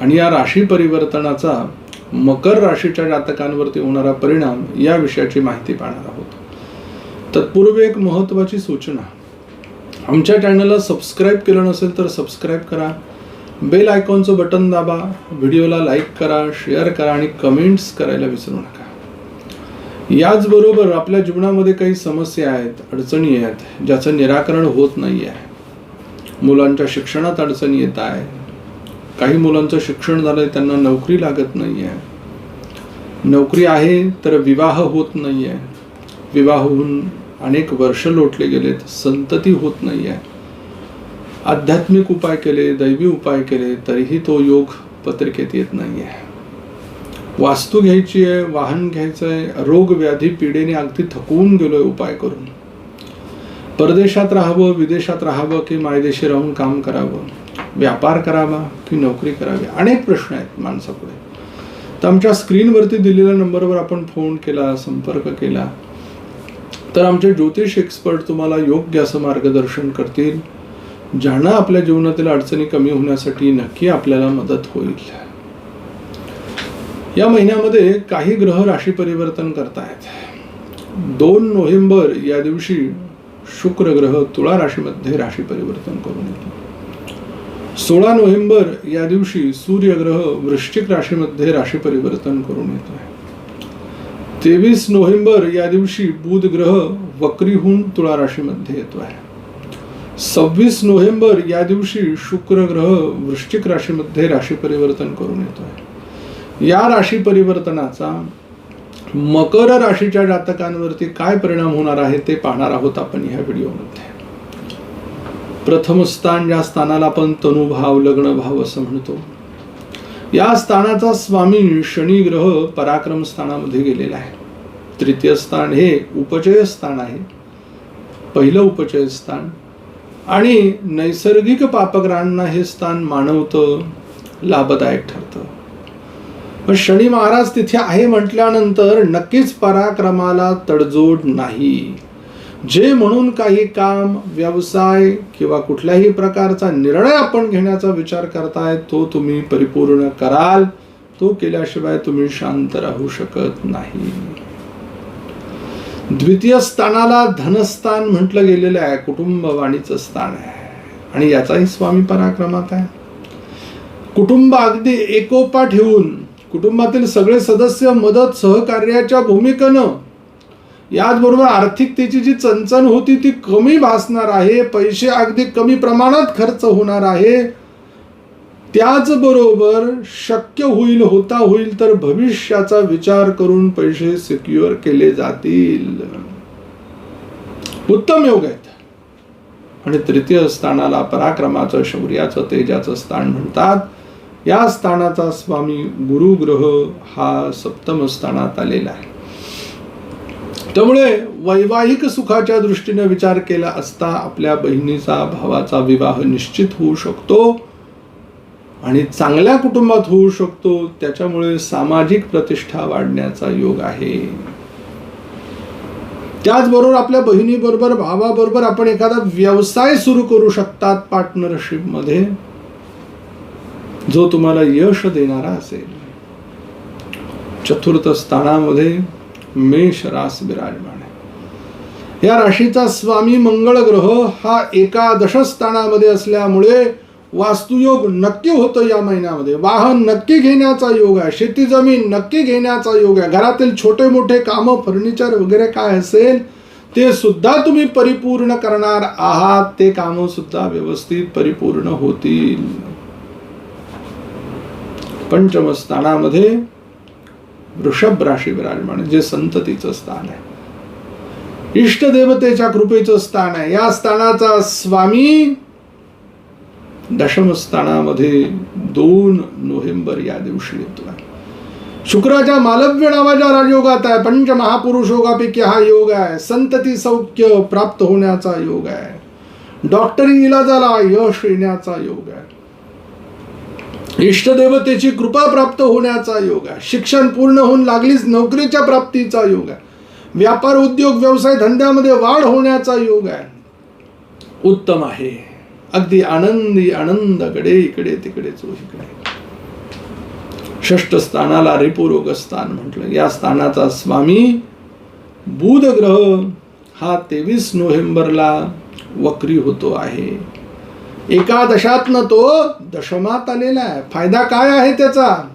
आणि या राशी परिवर्तनाचा मकर राशीच्या जातकांवरती होणारा परिणाम या विषयाची माहिती पाहणार आहोत. तत्पूर्वी एक महत्त्वाची सूचना. आमच्या चॅनलला सबस्क्राईब केलं नसेल तर सबस्क्राईब करा. बेल आयकॉनचं बटन दाबा. व्हिडिओला लाईक करा शेअर करा आणि कमेंट्स करायला विसरू नका. याचबरोबर आपल्या जीवनामध्ये काही समस्या आहेत अडचणी आहेत ज्याचं निराकरण होत नाही आहे मुलांच्या शिक्षणात अडचणी येत आहे काही मुलांचं शिक्षण झालंय त्यांना नोकरी लागत नाही आहे नोकरी आहे तर विवाह होत नाही आहे विवाह होऊन अनेक वर्ष लोटले गेलेत संतती होत नाही आहे आध्यात्मिक उपाय केले दैवी उपाय केले तरीही तो योग पत्रिकेत येत नाही आहे वास्तू घ्यायची आहे वाहन घ्यायचं आहे रोग व्याधी पिढेने अगदी थकवून गेलोय उपाय करून. परदेशात राहावं विदेशात राहावं की मायदेशी राहून काम करावं? व्यापार करावा की नोकरी करावी? अनेक प्रश्न आहेत माणसापुढे. तर आमच्या स्क्रीनवरती दिलेल्या नंबरवर आपण फोन केला संपर्क केला. तर आमचे ज्योतिष एक्सपर्ट तुम्हाला योग्य असं मार्गदर्शन करतील ज्यांना आपल्या जीवनातील अडचणी कमी होण्यासाठी नक्की आपल्याला मदत होईल. या महिन्यामध्ये काही ग्रह राशी परिवर्तन करतायत. दोन नोव्हेंबर या दिवशी शुक्र ग्रह तुळा राशीमध्ये राशी परिवर्तन करून येतो सोळा नोव्हेंबर या दिवशी सूर्यग्रह वृश्चिक राशीमध्ये राशी परिवर्तन करून येतो आहे. तेवीस नोव्हेंबर या दिवशी बुध ग्रह वक्रीहून तुळा राशीमध्ये येतो आहे. सव्वीस नोव्हेंबर या दिवशी शुक्र ग्रह वृश्चिक राशीमध्ये राशी परिवर्तन करून येतो आहे. या राशी परिवर्तनाचा मकर राशीच्या जातकांवरती काय परिणाम होणार आहे ते पाहणार आहोत आपण ह्या व्हिडिओमध्ये. प्रथम स्थान ज्या स्थानाला आपण तनुभाव लग्न भाव असं म्हणतो. या स्थानाचा स्वामी शनी ग्रह पराक्रम स्थानामध्ये गेलेला आहे. तृतीय स्थान हे उपचय स्थान आहे. पहिलं उपचय स्थान. आणि नैसर्गिक पापग्रहांना हे स्थान मानवतं लाभदायक ठरतं. पण शनी महाराज तिथे आहे म्हटल्यानंतर नक्कीच पराक्रमाला तडजोड नाही. जे म्हणून काही काम व्यवसाय किंवा कुठल्याही प्रकारचा निर्णय आपण घेण्याचा विचार करताय तो तुम्ही परिपूर्ण कराल. तो केल्याशिवाय तुम्ही शांत राहू शकत नाही. द्वितीय स्थानाला धनस्थान म्हटलं गेलेलं आहे कुटुंब वाणीचं स्थान आहे. आणि याचाही स्वामी पराक्रमात आहे. कुटुंब अगदी एकोपा ठेवून कुटुंबातील सगळे सदस्य मदत सहकार्याच्या भूमिकेनं याचबरोबर आर्थिकतेची जी चणचण होती ती कमी भासणार आहे पैसे अगदी कमी प्रमाणात खर्च होणार आहे. त्याचबरोबर शक्य होईल होता होईल तर भविष्याचा विचार करून पैसे सिक्युअर केले जातील. उत्तम योग आहेत. आणि तृतीय स्थानाला पराक्रमाचं शौर्याचं तेजाचं स्थान म्हणतात. या स्थानाचा स्वामी गुरुग्रह हा सप्तम स्थानात आलेला आहे. त्यामुळे वैवाहिक सुखाच्या दृष्टीने विचार केला असता आपल्या बहिणीचा भावाचा विवाह निश्चित होऊ शकतो आणि चांगल्या कुटुंबात होऊ शकतो. त्याच्यामुळे सामाजिक प्रतिष्ठा वाढण्याचा योग आहे. त्याचबरोबर आपल्या बहिणीबरोबर भावाबरोबर आपण एखादा व्यवसाय सुरू करू शकतात पार्टनरशिपमध्ये जो तुम्हाला यश देणारा असेल. चतुर्थ स्थानामध्ये मेष रास विराजमान आहे. या राशीचा स्वामी मंगळ ग्रह हा एकादश स्थानामध्ये असल्यामुळे वास्तुयोग नक्की होतं या महिन्यामध्ये. वाहन नक्की घेण्याचा योग आहे शेती जमीन नक्की घेण्याचा योग आहे. घरातील छोटे मोठे कामं फर्निचर वगैरे काय असेल ते सुद्धा तुम्ही परिपूर्ण करणार आहात. ते कामं सुद्धा व्यवस्थित परिपूर्ण होतील. पंचमस्थानामध्ये वृषभ राशी विराजमान जे संततीचं स्थान आहे. इष्टदेवतेच्या कृपेचं स्थान आहे. या स्थानाचा स्वामी दशमस्थानामध्ये दोन नोव्हेंबर या दिवशी येतोय शुक्राच्या मालव्य नावाच्या राजयोगात आहे. पंच महापुरुष योगापैकी हा योग आहे. संतती सौख्य प्राप्त होण्याचा योग आहे. डॉक्टरी इलाजाला यश येण्याचा योग आहे. इष्टदेवतेची कृपा प्राप्त होण्याचा योग आहे. शिक्षण पूर्ण होऊन लागलीच नोकरीच्या प्राप्तीचा योग आहे. व्यापार उद्योग व्यवसाय धंद्यामध्ये वाढ होण्याचा योग आहे. उत्तम आहे. अगदी आनंदी आनंदाकडे इकडे तिकडे चोहीकडे षष्ठ स्थानाला रिपुरोग स्थान म्हटलं. या स्थानाचा स्वामी बुध ग्रह हा तेवीस नोव्हेंबरला वक्री होतो आहे. एकादशातनं तो दशमात आलेला आहे. फायदा काय आहे त्याचा?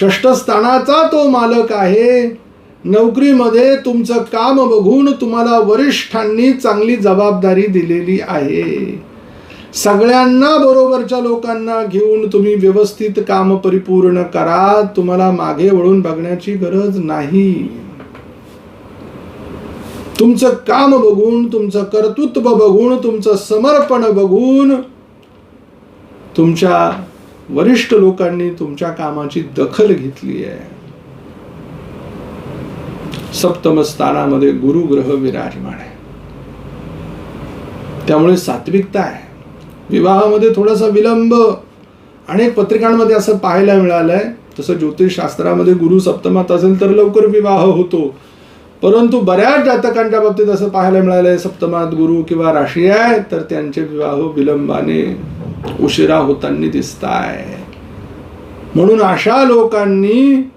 षष्ठ स्थानाचा तो मालक आहे. नोकरीमध्ये तुमचं काम बघून तुम्हाला वरिष्ठांनी चांगली जबाबदारी दिलेली आहे. सगळ्यांना बरोबरच्या लोकांना घेऊन तुम्ही व्यवस्थित काम परिपूर्ण करा. तुम्हाला मागे वळून बघण्याची गरज नाही. तुमचं काम बघून तुमचं कर्तृत्व बघून तुमचं समर्पण बघून तुमच्या वरिष्ठ लोकांनी तुमच्या कामाची दखल घेतली आहे. सप्तम स्थानामध्ये गुरुग्रह विराजमान आहे. त्यामुळे सात्विकता आहे. विवाहामध्ये थोडासा विलंब अनेक पत्रिकांमध्ये असं पाहायला मिळालंय. तसं ज्योतिषशास्त्रामध्ये गुरु सप्तमात असेल तर लवकर विवाह होतो. परंतु बऱ्याच जातकांच्या बाबतीत असं पाहायला मिळालंय सप्तमात गुरु किंवा राशी आहे तर त्यांचे विवाह विलंबाने उशिरा होताना दिसत आहे म्हणून अशा लोकांनी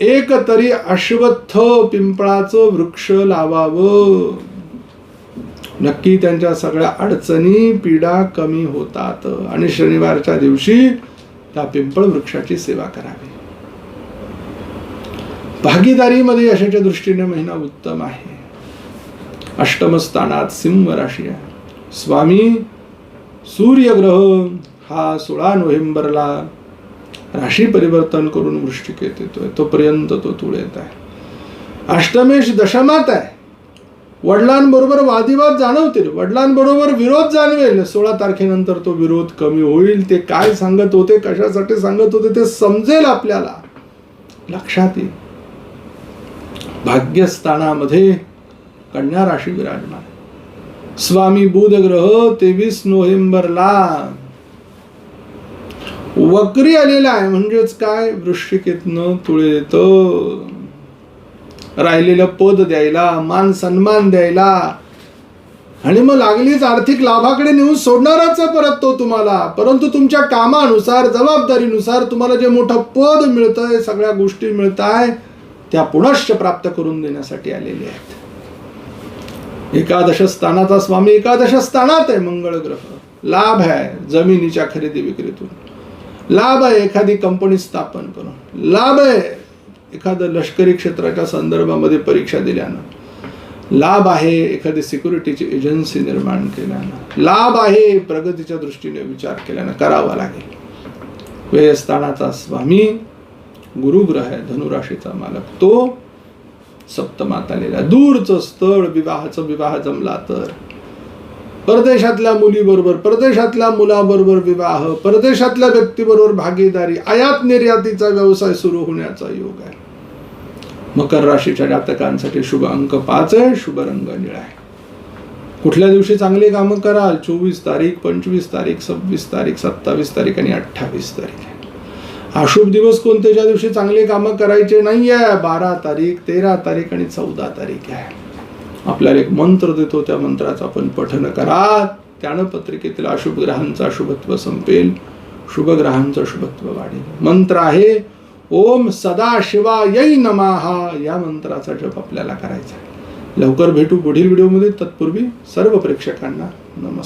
एक तरी अश्वत्थ पिंपळाचं वृक्ष लावावं. नक्की त्यांच्या सगळ्या अडचणी पीडा कमी होतात. आणि शनिवारच्या दिवशी त्या पिंपळ वृक्षाची सेवा करावी. भागीदारीमध्ये यशाच्या दृष्टीने महिना उत्तम आहे. अष्टमस्थानात सिंह राशी आहे. स्वामी सूर्यग्रह हा सोळा नोव्हेंबरला राशी परिवर्तन करून वृष्टिकेत येतोय. तोपर्यंत तो तुळेत आहे. अष्टमेश दशमात आहे. वडिलांबरोबर वादिवाद जाणवतील. वडिलांबरोबर विरोध जाणवेल. सोळा तारखेनंतर तो विरोध कमी होईल. ते काय सांगत होते कशासाठी सांगत होते ते समजेल आपल्याला. लक्षात येईल भाग्यस्थानामध्ये कन्या राशी विराजमान स्वामी बुध ग्रह तेवीस नोव्हेंबरला वक्री आलेला आहे. म्हणजेच काय? वृश्चिकेतनं तुळेत राहिलेलं पद द्यायला मान सन्मान द्यायला. आणि मग लागलीच आर्थिक लाभाकडे नेऊन सोडणारच परत तो तुम्हाला. परंतु तुमच्या कामानुसार जबाबदारीनुसार तुम्हाला जे मोठं पद मिळतंय सगळ्या गोष्टी मिळत आहे त्या पुनश्च प्राप्त करून देण्यासाठी आलेले आहेत. एकादश स्थानाचा स्वामी एकादश स्थानात आहे मंगळ ग्रह. लाभ आहे जमिनीच्या खरेदी विक्रीतून. लाभ आहे एखादी कंपनी स्थापन करून. लाभ आहे एखादं लष्करी क्षेत्राच्या संदर्भामध्ये परीक्षा दिल्यानं. लाभ आहे एखादी सिक्युरिटीची एजन्सी निर्माण केल्यानं. लाभ आहे प्रगतीच्या दृष्टीने विचार केल्यानं करावा लागेल. व्ययस्थानाचा स्वामी गुरुग्रह आहे धनुराशीचा मालक. तो सप्तमात आलेला दूरचं स्थळ विवाहाचं विवाह जमला तर. परदेशातल्या मुलीबरोबर परदेशातल्या मुलाबरोबर विवाह परदेशातल्या व्यक्तीबरोबर भागीदारी आयात निर्यातीचा व्यवसाय सुरू होण्याचा योग आहे. मकर राशीच्या जातकांसाठी शुभ अंक पाच आहे शुभ रंग निळा आहे. कुठल्या दिवशी चांगली कामं कराल? चोवीस तारीख पंचवीस तारीख सव्वीस तारीख सत्तावीस तारीख आणि अठ्ठावीस तारीख आहे. अशुभ दिवस कोणत्याच्या दिवशी चांगले कामं करायचे नाही आहे बारा तारीख तेरा तारीख आणि चौदा तारीख आहे. आपल्याला एक मंत्र देतो त्या मंत्राचं आपण पठन करा. त्यानं पत्रिकेतील अशुभ ग्रहांचं शुभत्व संपेल. शुभ ग्रहांचं शुभत्व वाढेल. मंत्र आहे ओम सदा शिवाय नमाहा या मंत्राचा जप आपल्याला करायचा आहे. लवकर भेटू पुढील व्हिडिओमध्ये. तत्पूर्वी सर्व प्रेक्षकांना नमस्कार.